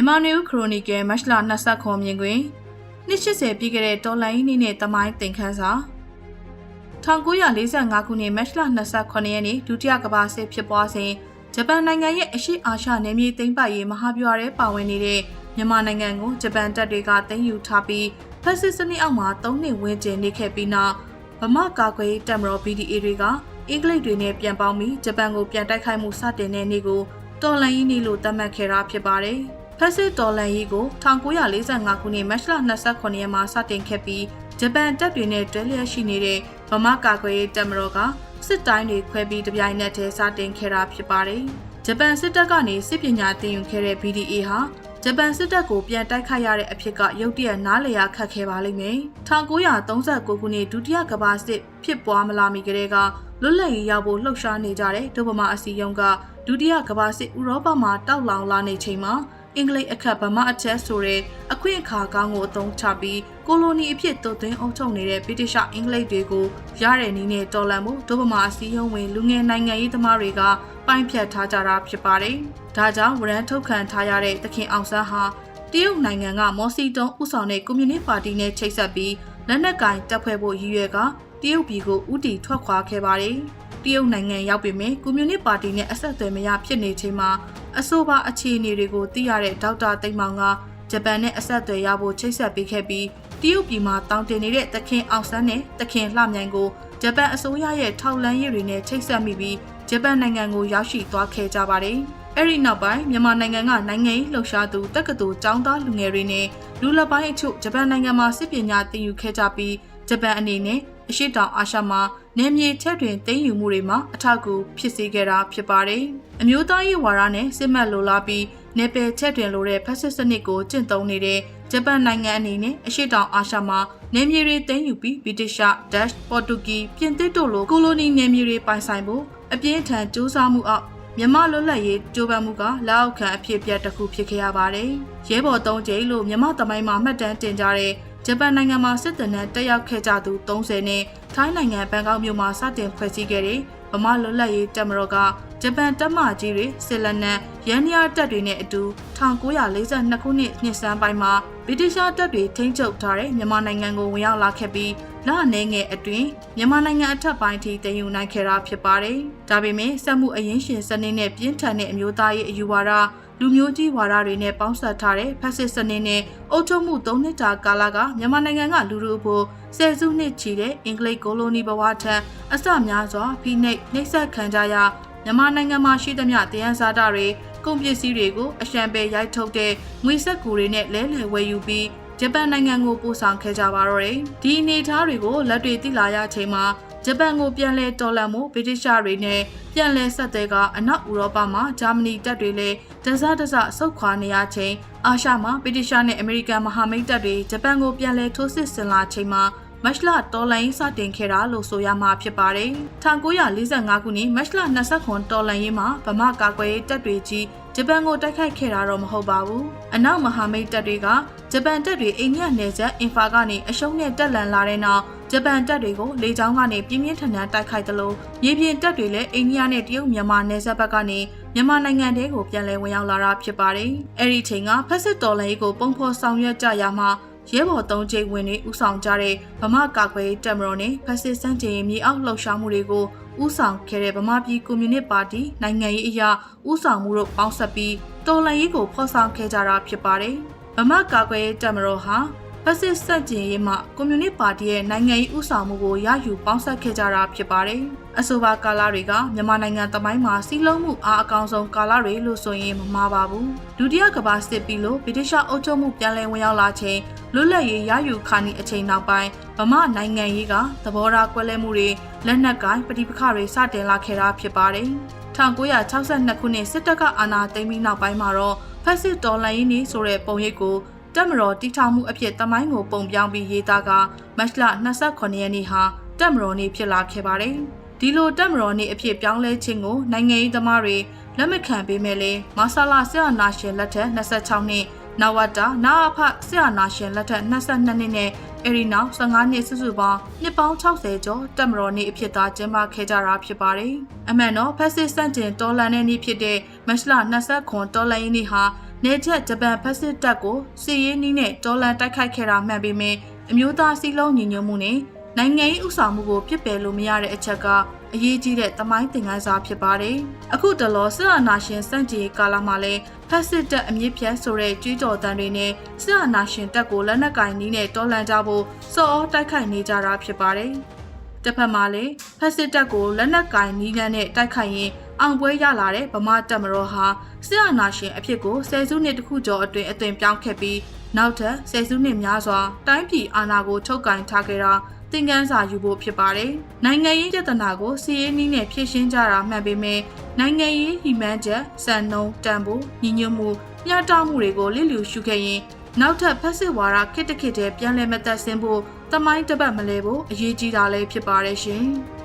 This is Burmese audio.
မြန်မာနယူးခရိုနီကယ်မတ်လ29မြင်တွင်နှစ်80ပြည့်ခဲ့တဲ့တော်လိုင်းနေ့နဲ့တမိုင်းသင်ခန်းစာ1945ခုနှစ်မတ်လ28ရက်နေ့ဒုတိယကမ္ဘာစစ်ဖြစ်ပွားစဉ်ဂျပန်နိုင်ငံရဲ့အရှိအာရှနယ်မြေသိမ်းပိုက်ရေးမဟာဗျူဟာထဲပါဝင်နေတဲ့မြန်မာနိုင်ငံကိုဂျပန်တပ်တွေကသိမ်းယူထားပြီးဖက်စစ်စနစ်အောက်မှာ၃နှစ်ဝန်းကျင်နေခဲ့ပြီးနောက်ဗမာကာကွယ်တပ်မတော် BDA တွေကအင်္ဂလိပ်တွေနဲ့ပြန်ပေါင်းပြီးဂျပန်ကိုပြန်တိုက်ခိုက်မှုစတင်တဲ့နေ့ကိုတော်လန်ရေးနေ့လို့သတ်မှတ်ခဲ့တာဖြစ်ပါတယ်။ ဖက်စစ်တော်လန်ရေးကို1945ခုနှစ်မတ်လ29ရက်မှာစတင်ခဲ့ပြီးဂျပန်တပ်တွေနဲ့တွဲလျက်ရှိနေတဲ့ဗမာကာကွယ်ရေးတပ်မတော်ကစစ်တိုင်းတွေခွဲပြီးတပြိုင်နက်တည်းစတင်ခဲ့တာဖြစ်ပါတယ်။ဂျပန်စစ်တပ်ကနေစစ်ပညာသင်ယူခဲ့တဲ့ BDA ဟာဂျပန်စစ်တပ်ကိုပြန်တိုက်ခိုက်ရတဲ့အဖြစ်ကရုတ်တရက်နားလည်ရခတ်ခဲ့ပါလိမ့်မယ်။1939ခုနှစ်ဒုတိယကမ္ဘာစစ်ဖြစ်ပွားမလာမီကတည်းကလွတ်လပ်ရေးရဖို့လှုပ်ရှားနေကြတဲ့ဒုဗမာအစည်းအရုံးကဒုတိယကမ္ဘာစစ်ဥရောပမှာတောက်လောင်လာနေချိန်မှာ အင်္ဂလိပ်အခက်ဗမာအချက်ဆိုတဲ့အခွင့်အခါကောင်းကိုအသုံးချပြီးကိုလိုနီအဖြစ်တုတ်သွင်းအုပ်ချုပ်နေတဲ့ဗြိတိရှအင်္ဂလိပ်တွေကိုရတဲ့နည်းနဲ့တော်လှန်မှုဒုဗမာအစည်းအရုံးဝင်လူငယ်နိုင်ငံရေးသမားတွေကပိုင်းဖြတ်ထားကြတာဖြစ်ပါတယ်။ဒါကြောင့်ဝရန်ထုတ်ခံထားရတဲ့သခင်အောင်ဆန်းဟာတရုတ်နိုင်ငံကမော်စီတုံးဥဆောင်တဲ့ကွန်မြူနစ်ပါတီနဲ့ချိတ်ဆက်ပြီးလက်နက်ကင်တပ်ဖွဲ့ဖို့ရည်ရွယ်ကတရုတ်ပြည်ကိုဥတီထွက်ခွာခဲ့ပါတယ်။တရုတ်နိုင်ငံရောက်ပေမဲ့ကွန်မြူနစ်ပါတီနဲ့အဆက်အသွယ်မရဖြစ်နေချိန်မှာ အဆိုပါအခြေအနေတွေကိုသိရတဲ့ဒေါက်တာသိမ့်မောင်ကဂျပန်နဲ့အဆက်အသွယ်ရဖို့ချိတ်ဆက်ပေးခဲ့ပြီးတရုတ်ပြည်မှာတောင်းတင်နေတဲ့သခင်အောင်ဆန်းနဲ့သခင်လှမြိုင်ကိုဂျပန်အစိုးရရဲ့ထောက်လန်းရေးတွေနဲ့ချိတ်ဆက်မိပြီးဂျပန်နိုင်ငံကိုရောက်ရှိသွားခဲ့ကြပါတယ်။အဲ့ဒီနောက်ပိုင်းမြန်မာနိုင်ငံကနိုင်ငံရေးလှုပ်ရှားသူတက္ကသိုလ်ကျောင်းသားလူငယ်တွေနဲ့လူလက်ပိုင်းအချို့ဂျပန်နိုင်ငံမှာစစ်ပညာသင်ယူခဲ့ကြပြီးဂျပန်အနေနဲ့ အရှိတောင်အာရှမှာနေမြေထက်တွင်သိမ်းယူမှုတွေမှာအထောက်အကူဖြစ်စေခဲ့တာဖြစ်ပါတယ်။အမျိုးသားရေးဝါဒနဲ့စစ်မှတ်လိုလားပြီးနေပယ်ချက်တွင်လိုတဲ့ဖက်စစ်စနစ်ကိုကျင့်သုံးနေတဲ့ဂျပန်နိုင်ငံအနေနဲ့အရှိတောင်အာရှမှာနေမြေတွေသိမ်းယူပြီးဗြိတိရှ၊ဒက်ရှ်၊ပေါ်တူဂီ၊ပြင်သစ်တို့လိုကိုလိုနီနေမြေတွေပိုင်ဆိုင်ဖို့အပြင်းထန်စူးစမ်းမှုအောက်မြန်မာလွတ်လပ်ရေးကြိုးပမ်းမှုကလက်အောက်ခံအဖြစ်ပြတ်တစ်ခုဖြစ်ခဲ့ရပါတယ်။ရဲဘော်၃ကြိမ်လို့မြန်မာတမိုင်းမှာမှတ်တမ်းတင်ကြတဲ့ ဂျပန်နိုင်ငံမှာစစ်တပ်နဲ့တက်ရောက်ခဲ့ကြသူ30နဲ့ထိုင်းနိုင်ငံဘန်ကောက်မြို့မှာစတင်ဖွဲ့စည်းခဲ့တဲ့ဗမာလွတ်လပ်ရေးတပ်မတော်ကဂျပန်တပ်မကြီးတွေစစ်လက်နက်ရန်နီယာတပ်တွေနဲ့အတူ1942ခုနှစ်နှစ်စန်းပိုင်းမှာဗြိတိရှတပ်တွေထိန်းချုပ်ထားတဲ့မြန်မာနိုင်ငံကိုဝင်ရောက်လာခဲ့ပြီးလအနေငယ်အတွင်းမြန်မာနိုင်ငံအထက်ပိုင်းထိတည်ယူနိုင်ခဲ့တာဖြစ်ပါတယ်။ဒါပေမဲ့စက်မှုအရင်ရှင်စနစ်နဲ့ပြင်းထန်တဲ့အမျိုးသားရေးအယူဝါဒ လူမျိုးကြီးဝါဒတွေနဲ့ပေါင်းစပ်ထားတဲ့ဖက်စစ်စနစ်နဲ့အုပ်ချုပ်မှု၃နှစ်တာကာလကမြန်မာနိုင်ငံကလူလူဖို့ဆယ်စုနှစ်ချီတဲ့အင်္ဂလိပ်ကိုလိုနီဘဝထက်အစများစွာဖိနှိပ်နှိပ်စက်ခံကြရမြန်မာနိုင်ငံမှာရှိသမျှတရားစားတာတွေကုန်ပစ္စည်းတွေကိုအရှံပဲရိုက်ထုတ်တဲ့ငွေဆက်ကူတွေနဲ့လဲလှယ်ဝယ်ယူပြီး ဂျပန်နိုင်ငံကိုပို့ဆောင်ခဲ့ကြပါတော့တယ်။ဒီအနေအထားတွေကိုလက်တွေသိလာရချိန်မှာဂျပန်ကိုပြန်လဲတော်လှန်မှုဗြိတိရှတွေနဲ့ပြန်လဲဆက်တဲ့ကအနောက်ဥရောပမှာဂျာမနီတပ်တွေလည်းတစတစဆုတ်ခွာနေရချိန်အာရှမှာဗြိတိရှနဲ့အမေရိကန်မဟာမိတ်တပ်တွေဂျပန်ကိုပြန်လဲထိုးစစ်ဆင်လာချိန်မှာမတ်လတော်လိုင်းစတင်ခဲ့တာလို့ဆိုရမှာဖြစ်ပါတယ်။1945ခုနှစ်မတ်လ29တော်လိုင်းရေးမှာဗမာကာကွယ်ရေးတပ်တွေကြီး ဂျပန်ကိုတိုက်ခိုက်ခဲ့တာတော့မဟုတ်ပါဘူး။အနောက်မဟာမိတ်တပ်တွေကဂျပန်တပ်တွေအိန္ဒိယနယ်စပ်အင်ဖာကနေအရှုံးနဲ့တက်လန်လာတဲ့နောက်ဂျပန်တပ်တွေကိုလေကြောင်းကနေပြင်းပြင်းထန်ထန်တိုက်ခိုက်သလိုမြေပြင်တပ်တွေလည်းအိန္ဒိယနဲ့တရုတ်မြန်မာနယ်စပ်ဘက်ကနေမြန်မာနိုင်ငံတဲကိုပြန်လည်ဝင်ရောက်လာတာဖြစ်ပါတယ်။အဲ့ဒီချိန်ကဖက်စစ်တော်လှန်ရေးကိုပုံဖော်ဆောင်ရွက်ကြရမှာ ရဲဘော်သုံးချိန်ဝင်တွေဥဆောင်ကြတဲ့ဗမာကာကွယ်ရေးတပ်မတော်နဲ့ဖက်စစ်စန့်ကျင်ရေးမြေအောက်လှုပ်ရှားမှုတွေကိုဥဆောင်ခဲ့တဲ့ဗမာပြည်ကွန်မြူနစ်ပါတီနိုင်ငံရေးအရာဥဆောင်မှုတို့ပေါင်းဆက်ပြီးတော်လှန်ရေးကိုဖော်ဆောင်ခဲ့ကြတာဖြစ်ပါတယ်။ဗမာကာကွယ်ရေးတပ်မတော်ဟာ ဖက်စစ်စန့်ကျင်ရေးမှကွန်မြူနစ်ပါတီရဲ့နိုင်ငံရေးဥဆောင်မှုကိုရယူပေါင်းစပ်ခဲ့ကြတာဖြစ်ပါတယ်။အဆိုပါကာလတွေကမြန်မာနိုင်ငံတမိုင်းမှာစီးလုံးမှုအားအကောင်ဆုံးကာလတွေလို့ဆိုရင်မမှားပါဘူး။ဒုတိယကမ္ဘာစစ်ပြီးလို့ဗြိတိရှအုပ်ချုပ်မှုပြန်လည်ဝင်ရောက်လာချိန်လွတ်လပ်ရေးရယူခါနီအချိန်နောက်ပိုင်းဗမာနိုင်ငံရေးကသဘောထားကွဲလဲမှုတွေလက်နက်ကိုင်ပဋိပက္ခတွေစတင်လာခဲ့တာဖြစ်ပါတယ်။1962ခုနှစ်စစ်တပ်ကအာဏာသိမ်းပြီးနောက်ပိုင်းမှာတော့ဖက်စစ်တော်လှန်ရေးနေဆိုတဲ့ပုံရိပ်ကို တက်မတော်တီထောင်မှုအဖြစ်တမိုင်းကိုပုံပြောင်းပြီးရေးသားကမတ်လ28ရက်နေ့ဟာတက်မတော်နေ့ဖြစ်လာခဲ့ပါတယ်။ဒီလိုတက်မတော်နေ့အဖြစ်ပြောင်းလဲခြင်းကိုနိုင်ငံရေးသမားတွေလက်မခံပေးမဲ့လေမဆလာဆရာနာရှင်လက်ထက်26နှစ်နဝတာနာအဖဆရာနာရှင်လက်ထက်22နှစ်နဲ့အရီနောက်15နှစ်စုစုပေါင်းနှစ်ပေါင်း60ကျော်တက်မတော်နေ့အဖြစ်သားကျင်းပခဲ့ကြတာဖြစ်ပါတယ်။အမှန်တော့ဖက်စစ်စန့်ကျင်တော်လန်တဲ့နေ့ဖြစ်တဲ့မတ်လ29တော်လန်ရေးနေ့ဟာ နေချက်ဂျပန်ဖက်စစ်တပ်ကိုစစ်ရေးနည်းနဲ့တော်လန်တိုက်ခိုက်ခဲ့တာမှန်ပေမဲ့အမျိုးသားစည်းလုံးညီညွတ်မှုနဲ့နိုင်ငံရေးဥဆောင်မှုကိုပြစ်ပယ်လို့မရတဲ့အချက်ကအရေးကြီးတဲ့သမိုင်းသင်ခန်းစာဖြစ်ပါတယ်။အခုတလောစစ်အာဏာရှင်စန့်ကျင်ရေးကာလမှာလည်းဖက်စစ်တပ်အမြင့်ဖြတ်ဆိုတဲ့ကြွေးကြော်တမ်းတွေနဲ့စစ်အာဏာရှင်တပ်ကိုလက်နက်ကင်နည်းနဲ့တော်လှန်ကြဖို့စော်ဩတိုက်ခိုက်နေကြတာဖြစ်ပါတယ်။တစ်ဖက်မှာလည်းဖက်စစ်တပ်ကိုလက်နက်ကင်နီးလန်းနဲ့တိုက်ခိုက်ရင် အောင်ပွဲရလာတဲ့ဗမာတပ်မတော်ဟာစစ်အာဏာရှင်အဖြစ်ကိုဆယ်စုနှစ်တခုကျော်အတွင်းအသွင်ပြောင်းခဲ့ပြီးနောက်ထပ်ဆယ်စုနှစ်များစွာတိုင်းပြည်အာဏာကိုချုပ်ကင်ထားခဲ့တာသင်ခန်းစာယူဖို့ဖြစ်ပါတယ်။နိုင်ငံရေးပြဿနာကိုစီးရေးနည်းနဲ့ဖြေရှင်းကြတာမှန်ပေမဲ့နိုင်ငံရေးဟိမန်းချက်စံနှုံတန်ဖိုးညီညွတ်မှုမျှတမှုတွေကိုလစ်လျူရှုခဲ့ရင်နောက်ထပ်ဖက်စစ်ဝါဒခစ်တခစ်တဲ့ပြန်လည်မသက်ဆင်းဖို့တမိုင်းတပတ်မလဲဖို့အရေးကြီးတာလည်းဖြစ်ပါတယ်ရှင်။